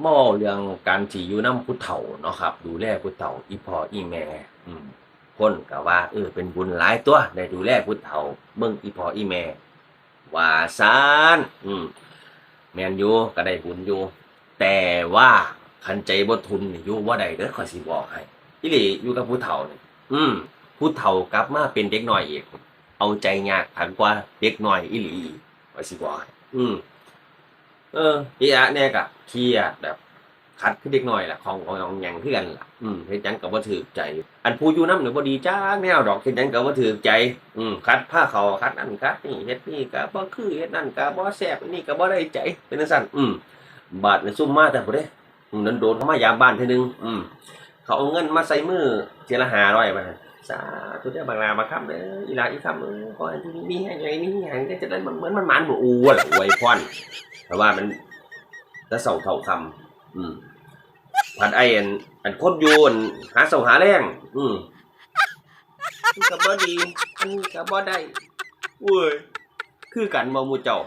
เมาเรื่องการที่อยู่นํผู้เฒ่าเนาะครับ ดูแลผู้เฒ่าอีพ่ออีแม่อืมคนก็ว่า เออ เป็นบุญหลายตัวได้ดูแลผู้เฒ่าเบิ่งอีพ่ออีแม่ว่าซานอืมแมนอยู่ก็ได้บุญอยู่แต่ว่าคันใจบ่ทุนอยู่บ่ได้เด้อขอยสิบอกให้อีหลีอยู่กับผู้เฒ่านี่อืมผู้เฒ่ากลับมาเป็นเด็กน้อยอีกเอาใจยากทันกว่าเด็กน้อยอีหลีขอยสิบอกให้อืม เอออีอะเนี่ยก็เครียดแบบคัดคือเด็กน้อยล่ะของของของหยังคือกันล่ะอืมเฮ็ดหยังก็บ่ถูกใจ อันผู้อยู่นำนี่บ่ดีจ้าแนวดอกเฮ็ดหยังก็บ่ถูกใจ อืมคัดผ้าเขาคัดนั่นคัดนี่เฮ็ดนี่ก็บ่คือเฮ็ดนั่นก็บ่แซ่บนี่ก็บ่ได้ใจ เป็นจังซั่นอืมบาดนี่ซุ่มมาแต่บ่ได้อืมนั้นโดนเขามายามบ้านเทื่อนึงอืมเขาเอาเงินมาใส่มือเทียละ500มาสาธุเด้อบางลาบางคำเด้ออีลาอีคำเออขอให้ที่นี่มีให้ไงนี่หยังก็จะได้มันเหมือนมันหมานบ่อูอะล่ะอวยพร แต่ว่ามันจะเสาเท่าคำอืมผัดไออันอันโคตรยูนหาเสาหาแรงอืมมันก็บ่ดีอันนี้ก็บ่ได้เว้ยคือกันบอมูเจ้า